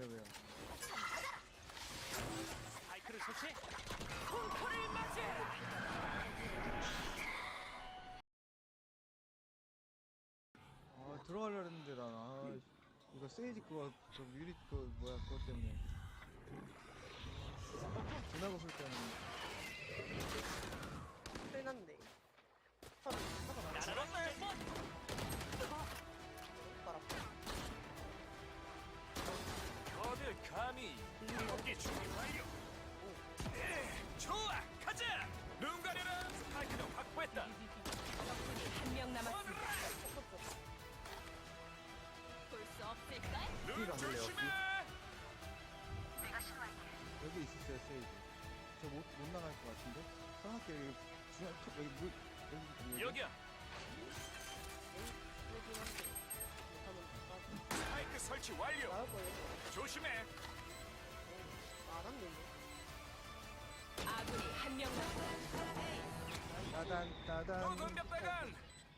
왜요 왜요? 스파이크를 설치. 콩코를 맞이 아 들어가려 했는데 나 아, 이거 세이지 그거 저 유리 그 뭐야 그거 때문에. 지나고 쓸 때는. 감히 경기 준비 완료 에, 좋아 가자 눈 가려라 스파이크도 확보했다 적군이 한 명 남았습니다. 볼 수 없을까? 눈 조심해 여기 있었어요 세이지 저못 못 나갈 것 같은데 생각해 여기 중앙 턱 여기 물 여기 여기 여기야 스파이크 설치 완료 나올 거예요. 조심해. 아군이 한 명 남았습니다. 따단 따단 또 공격배관